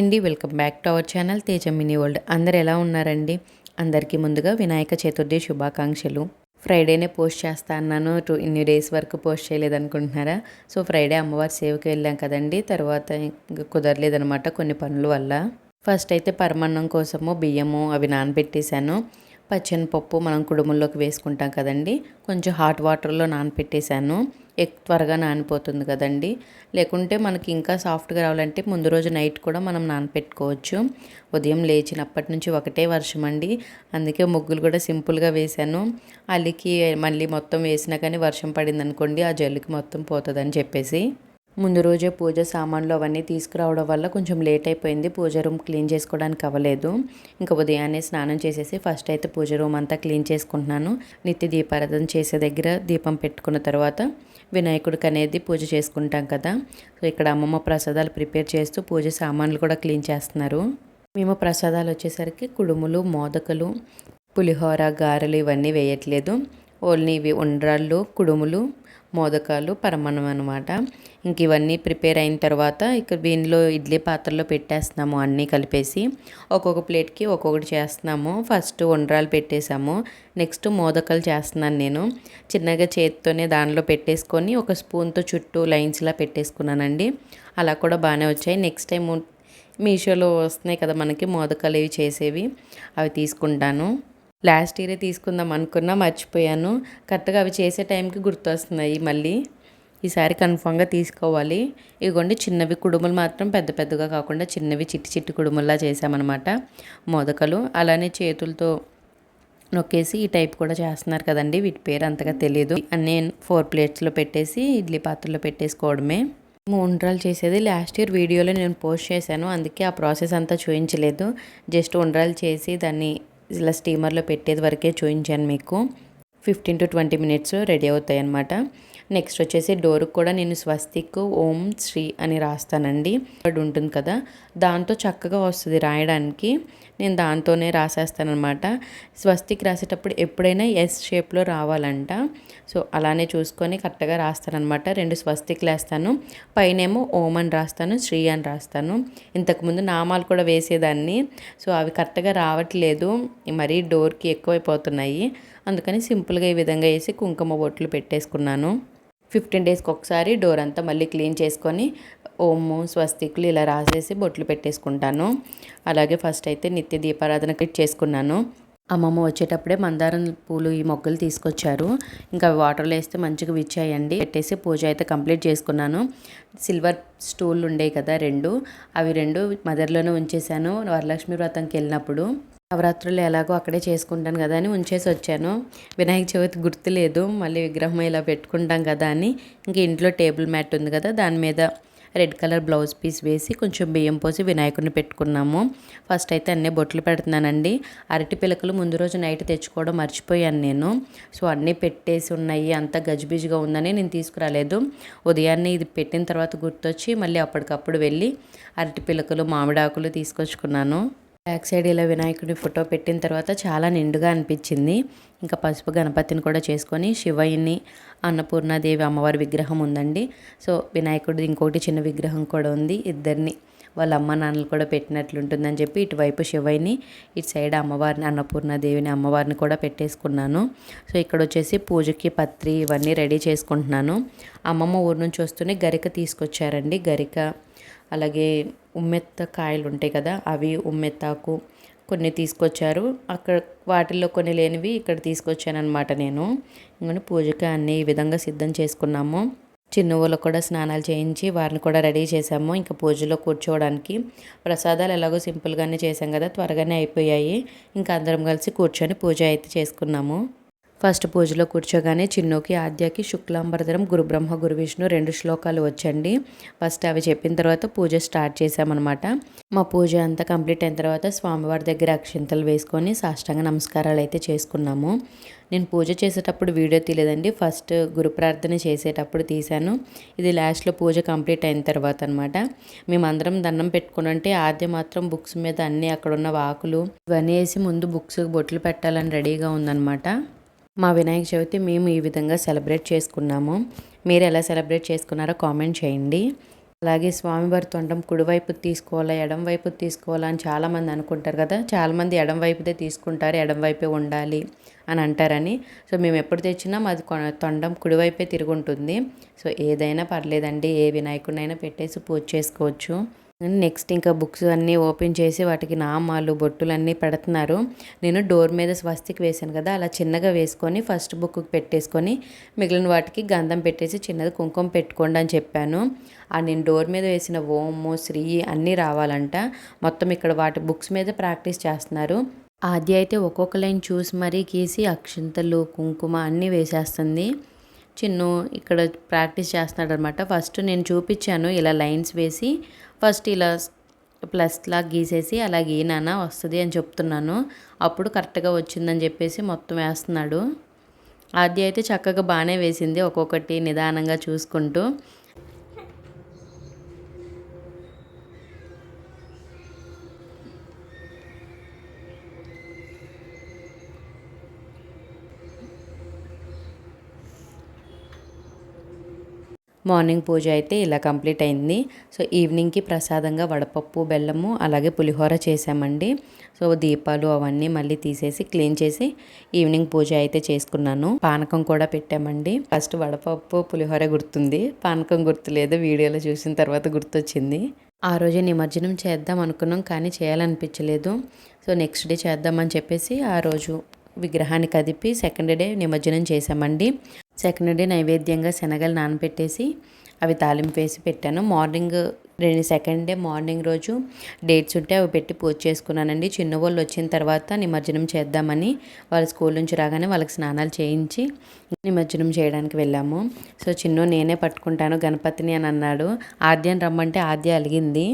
అండి welcome back to our channel Teja mini world. అందరు ఎలా ఉన్నారండి? అందరికీ ముందుగా వినాయక చతుర్థి శుభాకాంక్షలు. ఫ్రైడేనే పోస్ట్ చేస్తా అన్నాను. టూ ఇన్ని డేస్ వరకు పోస్ట్ చేయలేదనుకుంటున్నారా? సో ఫ్రైడే అమ్మవారి సేవకి వెళ్ళాం కదండి. తర్వాత కుదరలేదనమాట కొన్ని పనుల వల్ల. ఫస్ట్ అయితే పరమాన్నం కోసము బియ్యము అవి నానబెట్టేశాను. పచ్చనిపప్పు మనం కుడుముల్లోకి వేసుకుంటాం కదండి. కొంచెం హాట్ వాటర్లో నానపెట్టేశాను. ఎక్కువ త్వరగా నానిపోతుంది కదండి. లేకుంటే మనకి ఇంకా సాఫ్ట్గా రావాలంటే ముందు రోజు నైట్ కూడా మనం నానపెట్టుకోవచ్చు. ఉదయం లేచినప్పటి నుంచి ఒకటే వర్షం అండి. అందుకే ముగ్గులు కూడా సింపుల్గా వేశాను. అల్లికి మళ్ళీ మొత్తం వేసినా కానీ వర్షం పడింది అనుకోండి ఆ జల్లుకి మొత్తం పోతుందని చెప్పేసి. ముందు రోజే పూజ సామాన్లు అవన్నీ తీసుకురావడం వల్ల కొంచెం లేట్ అయిపోయింది. పూజ రూమ్ క్లీన్ చేసుకోవడానికి అవ్వలేదు. ఇంకా ఉదయాన్నే స్నానం చేసేసి ఫస్ట్ అయితే పూజ రూమ్ అంతా క్లీన్ చేసుకుంటున్నాను. నిత్య దీపారాధన చేసే దగ్గర దీపం పెట్టుకున్న తర్వాత వినాయకుడికి అనేది పూజ చేసుకుంటాం కదా. సో ఇక్కడ అమ్మమ్మ ప్రసాదాలు ప్రిపేర్ చేస్తూ పూజ సామాన్లు కూడా క్లీన్ చేస్తున్నారు. మేము ప్రసాదాలు వచ్చేసరికి కుడుములు మోదకలు పులిహోర గారెలు ఇవన్నీ వేయట్లేదు. ఓన్లీ ఇవి ఉండ్రాళ్ళు కుడుములు మోదకాలు పరమాన్నం అనమాట ఇంక ఇవన్నీ ప్రిపేర్ అయిన తర్వాత ఇక దీనిలో ఇడ్లీ పాత్రలో పెట్టేస్తున్నాము అన్నీ కలిపేసి. ఒక్కొక్క ప్లేట్కి ఒక్కొక్కటి చేస్తున్నాము. ఫస్ట్ ఉండ్రాలు పెట్టేశాము. నెక్స్ట్ మోదకాలు చేస్తున్నాను నేను. చిన్నగా చేతితోనే దానిలో పెట్టేసుకొని ఒక స్పూన్తో చుట్టూ లైన్స్లా పెట్టేసుకున్నానండి. అలా కూడా బాగానే వచ్చాయి. నెక్స్ట్ టైం మీషోలో వస్తున్నాయి కదా మనకి మోదకాలు ఇవి చేసేవి. అవి తీసుకుంటాను. లాస్ట్ ఇయరే తీసుకుందాం అనుకున్నా మర్చిపోయాను. కరెక్ట్గా అవి చేసే టైంకి గుర్తొస్తున్నాయి మళ్ళీ. ఈసారి కన్ఫామ్గా తీసుకోవాలి. ఇదిగోండి చిన్నవి కుడుములు మాత్రం పెద్ద పెద్దగా కాకుండా చిన్నవి చిట్టి చిట్టి కుడుముల్లా చేసామన్నమాట మోదకలు. అలానే చేతులతో నొక్కేసి ఈ టైప్ కూడా చేస్తున్నారు కదండి. వీటి పేరు అంతగా తెలియదు అన్నీ ఫోర్ ప్లేట్స్లో పెట్టేసి ఇడ్లీ పాత్రలో పెట్టేసుకోవడమే. ఉండ్రాలు చేసేది లాస్ట్ ఇయర్ వీడియోలో నేను పోస్ట్ చేశాను. అందుకే ఆ ప్రాసెస్ అంతా చూపించలేదు జస్ట్ ఉండ్రాలు చేసి దాన్ని ఇలా స్టీమర్లో పెట్టేది వరకే చూపించాను మీకు. Fifteen to twenty minutes ready అవుతాయి అన్నమాట నెక్స్ట్ వచ్చేసి డోర్కి కూడా నేను స్వస్తిక్ ఓం శ్రీ అని రాస్తానండి. ఉంటుంది కదా దాంతో చక్కగా వస్తుంది రాయడానికి. నేను దాంతోనే రాసేస్తానమాట స్వస్తిక్ రాసేటప్పుడు ఎప్పుడైనా ఎస్ షేప్లో రావాలంట. సో అలానే చూసుకొని కరెక్ట్గా రాస్తానమాట రెండు స్వస్తిక్లు వేస్తాను పైనేమో ఓం అని రాస్తాను శ్రీ అని రాస్తాను. ఇంతకుముందు నామాలు కూడా వేసేదాన్ని. సో అవి కరెక్ట్గా రావట్లేదు. మరీ డోర్కి ఎక్కువైపోతున్నాయి. అందుకని సింపుల్గా ఈ విధంగా వేసి కుంకుమ బొట్లు పెట్టేసుకున్నాను. ఫిఫ్టీన్ డేస్కి ఒకసారి డోర్ అంతా మళ్ళీ క్లీన్ చేసుకొని ఓము స్వస్తికులు ఇలా రాసేసి బొట్లు పెట్టేసుకుంటాను. అలాగే ఫస్ట్ అయితే నిత్య దీపారాధన కిట్ చేసుకున్నాను. అమ్మమ్మ వచ్చేటప్పుడే మందారం పూలు ఈ మొగ్గలు తీసుకొచ్చారు. ఇంకా వాటర్లో వేస్తే మంచిగా విచ్చాయండి. పెట్టేసి పూజ అయితే కంప్లీట్ చేసుకున్నాను. సిల్వర్ స్టూల్ ఉండేవి కదా రెండు. అవి రెండు మదర్లోనే ఉంచేసాను వరలక్ష్మి వ్రతంకి వెళ్ళినప్పుడు. నవరాత్రులు ఎలాగో అక్కడే చేసుకుంటాను కదా అని ఉంచేసి వచ్చాను. వినాయక చవితి గుర్తులేదు. మళ్ళీ విగ్రహం ఇలా పెట్టుకుంటాం కదా అని ఇంక ఇంట్లో టేబుల్ మ్యాట్ ఉంది కదా దాని మీద రెడ్ కలర్ బ్లౌజ్ పీస్ వేసి కొంచెం బియ్యం పోసి వినాయకుడిని పెట్టుకున్నాము. ఫస్ట్ అయితే అన్నీ బొట్లు పెడుతున్నానండి. అరటి పిలకలు ముందు రోజు నైట్ తెచ్చుకోవడం మర్చిపోయాను నేను. సో అన్నీ పెట్టేసి ఉన్నాయి. అంత గజిబిజిగా ఉందని నేను తీసుకురాలేదు. ఉదయాన్నే ఇది పెట్టిన తర్వాత గుర్తొచ్చి మళ్ళీ అప్పటికప్పుడు వెళ్ళి అరటి పిలకలు మామిడాకులు తీసుకొచ్చుకున్నాను. బ్యాక్ సైడ్ ఇలా వినాయకుడి ఫోటో పెట్టిన తర్వాత చాలా నిండుగా అనిపించింది. ఇంకా పసుపు గణపతిని కూడా చేసుకొని శివయ్యని అన్నపూర్ణాదేవి అమ్మవారి విగ్రహం ఉందండి. సో వినాయకుడిది ఇంకోటి చిన్న విగ్రహం కూడా ఉంది. ఇద్దరిని వాళ్ళ అమ్మ నాన్నలు కూడా పెట్టినట్లుంటుందని చెప్పి ఇటువైపు శివయ్యని ఇటు సైడ్ అమ్మవారిని అన్నపూర్ణాదేవిని అమ్మవారిని కూడా పెట్టేసుకున్నాను. సో ఇక్కడ వచ్చేసి పూజకి పత్రి ఇవన్నీ రెడీ చేసుకుంటున్నాను. అమ్మమ్మ ఊరు నుంచి వస్తూనే గరిక తీసుకొచ్చారండి. గరిక అలాగే ఉమ్మెత్త కాయలు ఉంటాయి కదా అవి ఉమ్మెత్తాకు కొన్ని తీసుకొచ్చారు. అక్కడ వాటిల్లో కొన్ని లేనివి ఇక్కడ తీసుకొచ్చానమాట నేను. ఇంకా పూజకి అన్ని ఈ విధంగా సిద్ధం చేసుకున్నాము. చిన్నవులు కూడా స్నానాలు చేయించి వారిని కూడా రెడీ చేసాము ఇంకా పూజలో కూర్చోవడానికి ప్రసాదాలు ఎలాగో సింపుల్గానే చేసాం కదా త్వరగానే అయిపోయాయి. ఇంకా అందరం కలిసి కూర్చొని పూజ అయితే చేసుకున్నాము. ఫస్ట్ పూజలో కూర్చోగానే చిన్నుకి ఆద్యకి శుక్లాంబరధరం గురు బ్రహ్మ గురు విష్ణు రెండు శ్లోకాలు వచ్చండి. ఫస్ట్ అవి చెప్పిన తర్వాత పూజ స్టార్ట్ చేశామన్నమాట. మా పూజ అంతా కంప్లీట్ అయిన తర్వాత స్వామివారి దగ్గర అక్షింతలు వేసుకొని సాష్టాంగ నమస్కారాలు అయితే చేసుకున్నాము. నేను పూజ చేసేటప్పుడు వీడియో తీయలేదండి. ఫస్ట్ గురు ప్రార్థన చేసేటప్పుడు తీశాను. ఇది లాస్ట్లో పూజ కంప్లీట్ అయిన తర్వాత అనమాట మేమందరం దండం పెట్టుకుని ఆద్య మాత్రం బుక్స్ మీద అన్నీ అక్కడ ఉన్న వాకులు ఇవన్నీ వేసి ముందు బుక్స్ బొట్లు పెట్టాలని రెడీగా ఉందన్నమాట. మా వినాయక చవితి మేము ఈ విధంగా సెలబ్రేట్ చేసుకున్నాము. మీరు ఎలా సెలబ్రేట్ చేసుకున్నారో కామెంట్ చేయండి. అలాగే స్వామివారి తొండం కుడివైపు తీసుకోవాలా ఎడం వైపు తీసుకోవాలా అని చాలామంది అనుకుంటారు కదా. చాలామంది ఎడం వైపుదే తీసుకుంటారు ఎడం వైపే ఉండాలి అని అంటారని. సో మేము ఎప్పుడు తెచ్చినా మాది కొ- తొండం కుడివైపే తిరుగుంటుంది. సో ఏదైనా పర్లేదండి ఏ వినాయకుడినైనా పెట్టేసి పూజ చేసుకోవచ్చు. నెక్స్ట్ ఇంకా బుక్స్ అన్నీ ఓపెన్ చేసి వాటికి నామాలు బొట్టులు అన్నీ పెడుతున్నారు. నేను డోర్ మీద స్వస్తికి వేసాను కదా అలా చిన్నగా వేసుకొని ఫస్ట్ బుక్కి పెట్టేసుకొని మిగిలిన వాటికి గంధం పెట్టేసి చిన్నది కుంకుమ పెట్టుకోండి అని చెప్పాను. ఆ నేను డోర్ మీద వేసిన ఓము శ్రీ అన్నీ రావాలంట. మొత్తం ఇక్కడ వాటి బుక్స్ మీద ప్రాక్టీస్ చేస్తున్నారు. ఆద్య అయితే ఒక్కొక్క లైన్ చూసి మరీ గీసి అక్షింతలు కుంకుమ అన్నీ వేసేస్తుంది. చిన్ను ఇక్కడ ప్రాక్టీస్ చేస్తున్నాడు అనమాట ఫస్ట్ నేను చూపించాను ఇలా లైన్స్ వేసి ఫస్ట్ ఇలా ప్లస్ లా గీసేసి అలా గీనానా వస్తుంది అని చెప్తున్నాను. అప్పుడు కరెక్ట్గా వచ్చిందని చెప్పేసి మొత్తం వేస్తున్నాడు. ఆద్య అయితే చక్కగా బాగానే వేసింది ఒక్కొక్కటి నిదానంగా చూసుకుంటూ. మార్నింగ్ పూజ అయితే ఇలా కంప్లీట్ అయింది. సో ఈవినింగ్కి ప్రసాదంగా వడపప్పు బెల్లము అలాగే పులిహోర చేసామండి. సో దీపాలు అవన్నీ మళ్ళీ తీసేసి క్లీన్ చేసి ఈవినింగ్ పూజ అయితే చేసుకున్నాను. పానకం కూడా పెట్టామండి. ఫస్ట్ వడపప్పు పులిహోర గుర్తుంది. పానకం గుర్తులేదు వీడియోలో చూసిన తర్వాత గుర్తొచ్చింది. ఆ రోజు నిమజ్జనం చేద్దాం అనుకున్నాం కానీ చేయాలనిపించలేదు. సో నెక్స్ట్ డే చేద్దామని చెప్పేసి ఆ రోజు విగ్రహాన్ని కదిపి సెకండ్ డే నిమజ్జనం చేసామండి. సెకండ్ డే నైవేద్యంగా శనగలు నానబెట్టేసి అవి తాలింపు వేసి పెట్టాను. మార్నింగ్ రెండు సెకండ్ డే మార్నింగ్ రోజు డేట్స్ ఉంటే అవి పెట్టి పూజ చేసుకున్నానండి. చిన్న వాళ్ళు వచ్చిన తర్వాత నిమజ్జనం చేద్దామని వాళ్ళ స్కూల్ నుంచి రాగానే వాళ్ళకి స్నానాలు చేయించి నిమజ్జనం చేయడానికి వెళ్ళాము. సో చిన్న నేనే పట్టుకుంటాను గణపతిని అని అన్నాడు. ఆద్యని రమ్మంటే ఆద్య అలిగింది.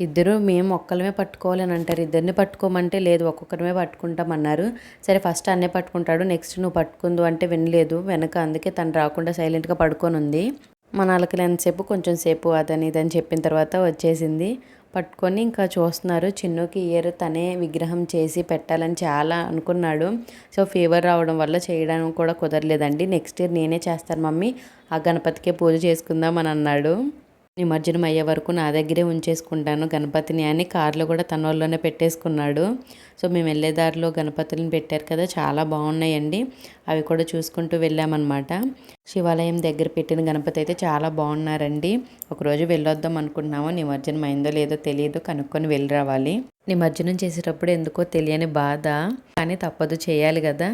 ఇద్దరు మేము ఒక్కలమే పట్టుకోవాలని అంటారు. ఇద్దరిని పట్టుకోమంటే లేదు ఒక్కొక్కరమే పట్టుకుంటామన్నారు సరే ఫస్ట్ అన్నే పట్టుకుంటాడు నెక్స్ట్ నువ్వు పట్టుకుందు అంటే వినలేదు వెనక అందుకే తను రాకుండా సైలెంట్గా పడుకొని ఉంది మన అలకలు ఎంతసేపు కొంచెం సేపు అదని ఇదని చెప్పిన తర్వాత వచ్చేసింది. పట్టుకొని ఇంకా చూస్తున్నారు. చిన్నుకి ఇయర్ తనే విగ్రహం చేసి పెట్టాలని చాలా అనుకున్నాడు. సో ఫీవర్ రావడం వల్ల చేయడానికి కూడా కుదరలేదండి. నెక్స్ట్ ఇయర్ నేనే చేస్తాను మమ్మీ. ఆ గణపతికే పూజ చేసుకుందాం అని అన్నాడు. నిమజ్జనం అయ్యే వరకు నా దగ్గరే ఉంచేసుకుంటాను. గణపతిని అని కార్లో కూడా తన వాళ్ళలోనే పెట్టేసుకున్నాడు. సో మేము వెళ్ళే దారిలో గణపతులను పెట్టారు కదా చాలా బాగున్నాయండి. అవి కూడా చూసుకుంటూ వెళ్ళామన్నమాట. శివాలయం దగ్గర పెట్టిన గణపతి అయితే చాలా బాగున్నారండి. ఒకరోజు వెళ్ళొద్దాం అనుకుంటున్నాము నిమజ్జనం అయిందో లేదో తెలియదు కనుక్కొని వెళ్ళి రావాలి. నిమజ్జనం చేసేటప్పుడు ఎందుకో తెలియని బాధ కానీ తప్పదు చేయాలి కదా.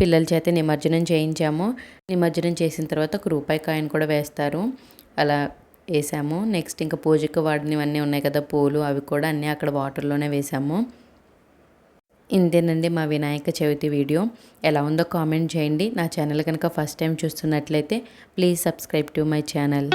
పిల్లల చేత నిమజ్జనం చేయించాము. నిమజ్జనం చేసిన తర్వాత ఒక రూపాయి కాయిన్ కూడా వేస్తారు. అలా వేసాము. నెక్స్ట్ ఇంకా పూజకు వాడినవన్నీ ఉన్నాయి కదా పూలు అవి కూడా అన్నీ అక్కడ వాటర్లోనే వేసాము. ఇంతేనండి మా వినాయక చవితి వీడియో. ఎలా ఉందో కామెంట్ చేయండి. నా ఛానల్ కనుక ఫస్ట్ టైం చూస్తున్నట్లయితే please subscribe to my channel